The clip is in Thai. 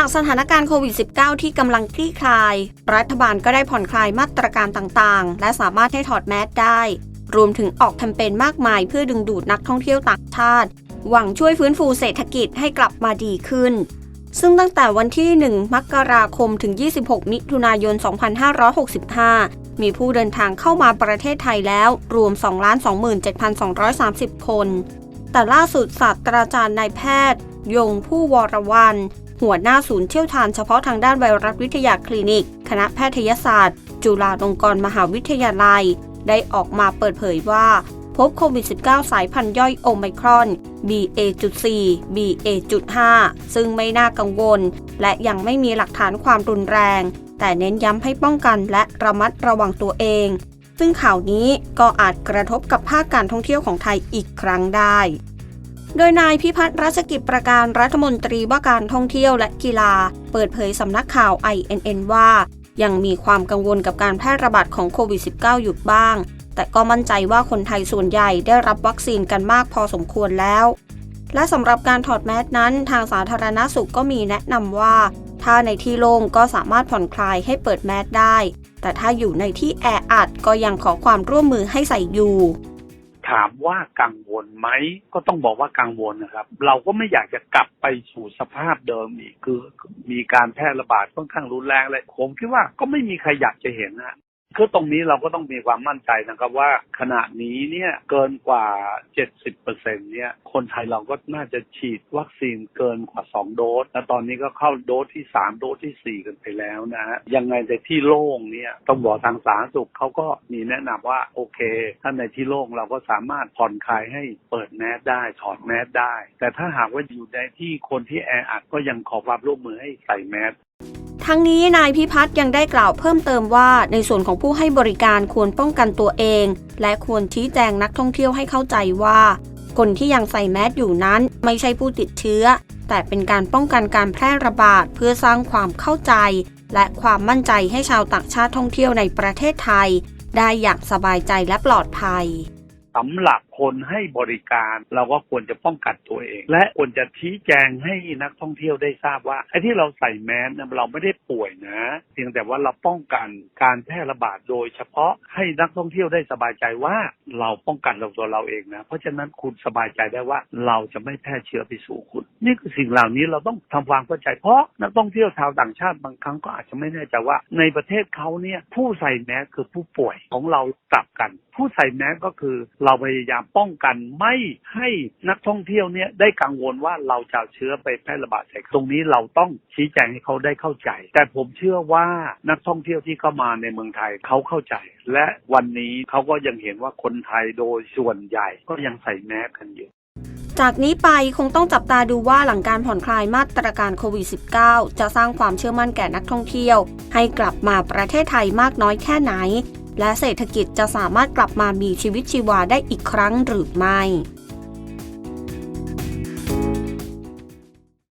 จากสถานการณ์โควิด -19 ที่กำลังคลี่คลาย รัฐบาลก็ได้ผ่อนคลายมาตรการต่างๆ และสามารถให้ถอดแมสได้ รวมถึงออกแคมเปญมากมายเพื่อดึงดูดนักท่องเที่ยวต่างชาติ หวังช่วยฟื้นฟูเศรษฐกิจให้กลับมาดีขึ้น ซึ่งตั้งแต่วันที่ 1 มกราคมถึง 26 มิถุนายน 2565 มีผู้เดินทางเข้ามาประเทศไทยแล้วรวม 227,230 คน แต่ล่าสุดศาสตราจารย์นายแพทย์ ยงผู้วรวัน หัวหน้าศูนย์เชี่ยวชาญเฉพาะทางด้านไวรัสวิทยาคลินิก คณะแพทยศาสตร์ จุฬาลงกรณ์มหาวิทยาลัย ได้ออกมาเปิดเผยว่า พบโควิด -19 สายพันธุ์ย่อยโอไมครอน BA.4 BA.5 ซึ่งไม่น่ากังวล และยังไม่มีหลักฐานความรุนแรง แต่เน้นย้ำให้ป้องกันและระมัดระวังตัวเอง ซึ่งข่าวนี้ก็อาจกระทบกับภาคการท่องเที่ยวของไทยอีกครั้งได้ โดยนายพิพัฒน์รัชกิจประการรัฐมนตรีว่าการท่องเที่ยวและกีฬา เปิดเผยสำนักข่าว INN ว่า ยังมีความกังวลกับการแพร่ระบาดของโควิด -19 อยู่บ้าง แต่ก็มั่นใจว่าคนไทยส่วนใหญ่ได้รับวัคซีนกันมากพอสมควรแล้ว และสำหรับการถอดแมสนั้น ทางสาธารณสุขก็มีแนะนำว่า ถ้าในที่โล่งก็สามารถผ่อนคลายให้เปิดแมสได้ แต่ถ้าอยู่ในที่แออัดก็ยังขอความร่วมมือให้ใส่อยู่ ถามว่ากังวลไหมก็ต้องบอกว่ากังวลนะครับ เราก็ไม่อยากจะกลับไปสู่สภาพเดิมอีกคือมีการแพร่ระบาดค่อนข้างรุนแรงเลยผมคิดว่าก็ไม่มีใครอยากจะเห็นนะ คือตรงนี้เราก็ต้องมีความมั่นใจนะครับว่าขณะนี้เนี่ยเกินกว่า 70เปอร์เซ็นเนี่ยคนไทยเราก็น่าจะฉีดวัคซีนเกินกว่า 2 โดส และตอนนี้ก็เข้าโดสที่ 3 โดสทีสี่4 กันไปแล้วนะฮะยังไงในที่โล่งเนี่ยต้องบอกทางสาธารณสุขเขาก็มีแนะนำว่าโอเค ถ้าในที่โล่งเราก็สามารถผ่อนคลายให้เปิดแมสได้ถอดแมสได้ แต่ถ้าหากว่าอยู่ในที่คนที่แออัดก็ยังขอความร่วมมือให้ใส่แมส ทั้งนี้นายพิพัฒน์ยังได้กล่าวเพิ่มเติมว่า ในส่วนของผู้ให้บริการควรป้องกันตัวเอง และควรชี้แจงนักท่องเที่ยวให้เข้าใจว่า คนที่ยังใส่แมสอยู่นั้นไม่ใช่ผู้ติดเชื้อ แต่เป็นการป้องกันการแพร่ระบาดเพื่อสร้างความเข้าใจ และความมั่นใจให้ชาวต่างชาติท่องเที่ยวในประเทศไทย ได้อย่างสบายใจและปลอดภัยสำหรับ คนให้บริการ เราก็ควรจะป้องกันตัวเอง และควรจะชี้แจงให้นักท่องเที่ยวได้ทราบว่าไอ้ที่เราใส่แมสเราไม่ได้ป่วยนะ เพียงแต่ว่าเราป้องกันการแพร่ระบาดโดยเฉพาะให้นักท่องเที่ยวได้สบายใจว่าเราป้องกันเราตัวเราเองนะ เพราะฉะนั้นคุณสบายใจได้ว่าเราจะไม่แพร่เชื้อไปสู่คุณ นี่คือสิ่งเหล่านี้เราต้องทำความเข้าใจเพราะนักท่องเที่ยวชาวต่างชาติบางครั้งก็อาจจะไม่แน่ใจว่าในประเทศเขาเนี่ยผู้ใส่แมสคือผู้ป่วยของเรากลับกัน ผู้ใส่แมสก็คือเราพยายามป้องกันไม่ให้นักท่องเที่ยวเนี่ยได้กังวลว่าเราจะเชื้อไปแพร่ระบาดใส่ตรงนี้เราต้องชี้แจงให้เขาได้เข้าใจ แต่ผมเชื่อว่านักท่องเที่ยวที่เข้ามาในเมืองไทยเขาเข้าใจ และวันนี้เขาก็ยังเห็นว่าคนไทยโดยส่วนใหญ่ก็ยังใส่แมสกันอยู่จากนี้ไปคงต้องจับตาดูว่าหลังการผ่อนคลายมาตรการโควิด -19 จะสร้างความเชื่อมั่นแก่นักท่องเที่ยว ให้กลับมาประเทศไทยมากน้อยแค่ไหน และเศรษฐกิจจะสามารถกลับมามีชีวิตชีวาได้อีกครั้งหรือไม่